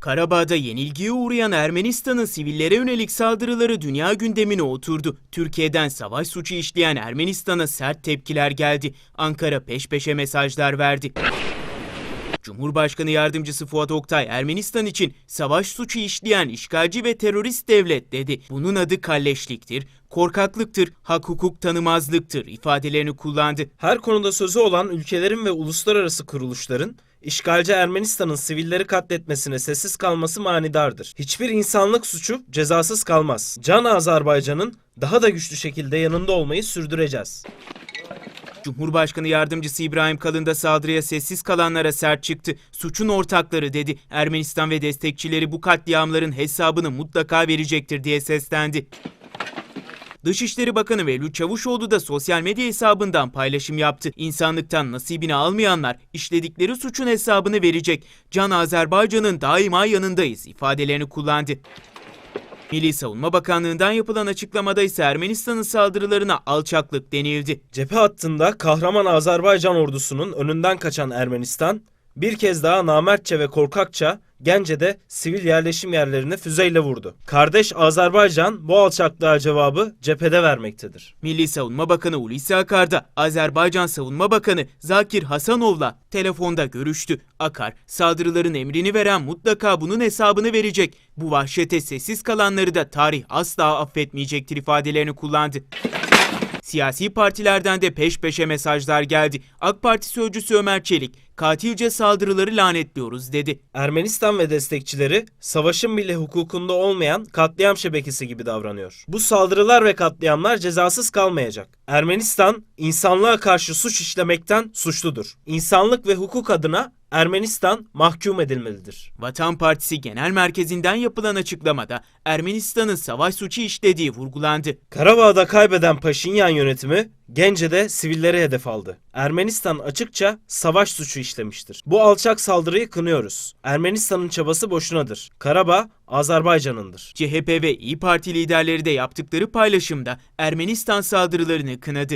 Karabağ'da yenilgiye uğrayan Ermenistan'ın sivillere yönelik saldırıları dünya gündemine oturdu. Türkiye'den savaş suçu işleyen Ermenistan'a sert tepkiler geldi. Ankara peş peşe mesajlar verdi. Cumhurbaşkanı Yardımcısı Fuat Oktay Ermenistan için savaş suçu işleyen işgalci ve terörist devlet dedi. Bunun adı kalleşliktir, korkaklıktır, hak hukuk tanımazlıktır ifadelerini kullandı. Her konuda sözü olan ülkelerin ve uluslararası kuruluşların işgalci Ermenistan'ın sivilleri katletmesine sessiz kalması manidardır. Hiçbir insanlık suçu cezasız kalmaz. Can Azerbaycan'ın daha da güçlü şekilde yanında olmayı sürdüreceğiz. Cumhurbaşkanı Yardımcısı İbrahim Kalın da saldırıya sessiz kalanlara sert çıktı. Suçun ortakları dedi. Ermenistan ve destekçileri bu katliamların hesabını mutlaka verecektir diye seslendi. Dışişleri Bakanı Mevlüt Çavuşoğlu da sosyal medya hesabından paylaşım yaptı. İnsanlıktan nasibini almayanlar işledikleri suçun hesabını verecek. Can Azerbaycan'ın daima yanındayız ifadelerini kullandı. Milli Savunma Bakanlığı'ndan yapılan açıklamada ise Ermenistan'ın saldırılarına alçaklık denildi. Cephe hattında kahraman Azerbaycan ordusunun önünden kaçan Ermenistan bir kez daha namertçe ve korkakça Gence'de sivil yerleşim yerlerine füzeyle vurdu. Kardeş Azerbaycan bu alçaklığa cevabı cephede vermektedir. Milli Savunma Bakanı Hulusi Akar da Azerbaycan Savunma Bakanı Zakir Hasanov'la telefonda görüştü. Akar, saldırıların emrini veren mutlaka bunun hesabını verecek. Bu vahşete sessiz kalanları da tarih asla affetmeyecektir ifadelerini kullandı. Siyasi partilerden de peş peşe mesajlar geldi. AK Parti sözcüsü Ömer Çelik, katilce saldırıları lanetliyoruz dedi. Ermenistan ve destekçileri savaşın bile hukukunda olmayan katliam şebekesi gibi davranıyor. Bu saldırılar ve katliamlar cezasız kalmayacak. Ermenistan insanlığa karşı suç işlemekten suçludur. İnsanlık ve hukuk adına Ermenistan mahkum edilmelidir. Vatan Partisi Genel Merkezi'nden yapılan açıklamada Ermenistan'ın savaş suçu işlediği vurgulandı. Karabağ'da kaybeden Paşinyan yönetimi Gence'de sivilleri hedef aldı. Ermenistan açıkça savaş suçu işlemiştir. Bu alçak saldırıyı kınıyoruz. Ermenistan'ın çabası boşunadır. Karabağ Azerbaycan'ındır. CHP ve İyi Parti liderleri de yaptıkları paylaşımda Ermenistan saldırılarını kınadı.